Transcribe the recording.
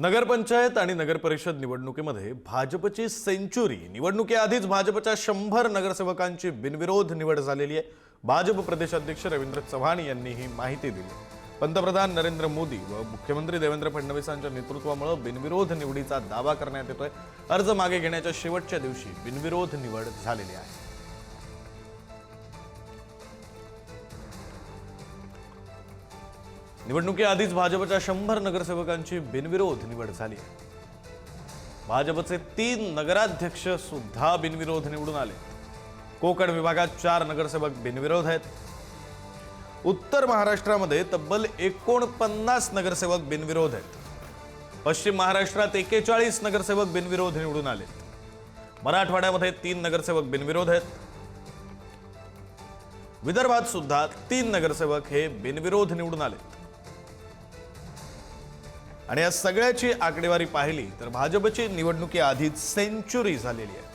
नगरपंचायत आणि नगरपरिषद निवडणुकीमध्ये भाजपची सेंचुरी. निवडणुकीआधीच भाजपच्या शंभर नगरसेवकांची बिनविरोध निवड झालेली आहे. भाजप प्रदेशाध्यक्ष रवींद्र चव्हाण यांनी ही माहिती दिली. पंतप्रधान नरेंद्र मोदी व मुख्यमंत्री देवेंद्र फडणवीसांच्या नेतृत्वामुळे बिनविरोध निवडीचा दावा करण्यात येतोय. अर्ज मागे घेण्याच्या शेवटच्या दिवशी बिनविरोध निवड झालेली आहे. निवडणुकीआधीच भाजपच्या शंभर नगरसेवकांची बिनविरोध निवड झाली. भाजपचे तीन नगराध्यक्ष सुद्धा बिनविरोध निवडून आले. कोकण विभागात चार नगरसेवक बिनविरोध आहेत. उत्तर महाराष्ट्रामध्ये तब्बल एकोणपन्नास नगरसेवक बिनविरोध आहेत. पश्चिम महाराष्ट्रात एकेचाळीस नगरसेवक बिनविरोध निवडून आले. मराठवाड्यामध्ये तीन नगरसेवक बिनविरोध आहेत. विदर्भात सुद्धा तीन नगरसेवक हे बिनविरोध निवडून आले. आणि या सगळ्याची आकडेवारी पाहिली तर भाजपची निवडणुकी आधीच सेंचुरी झालेली आहे.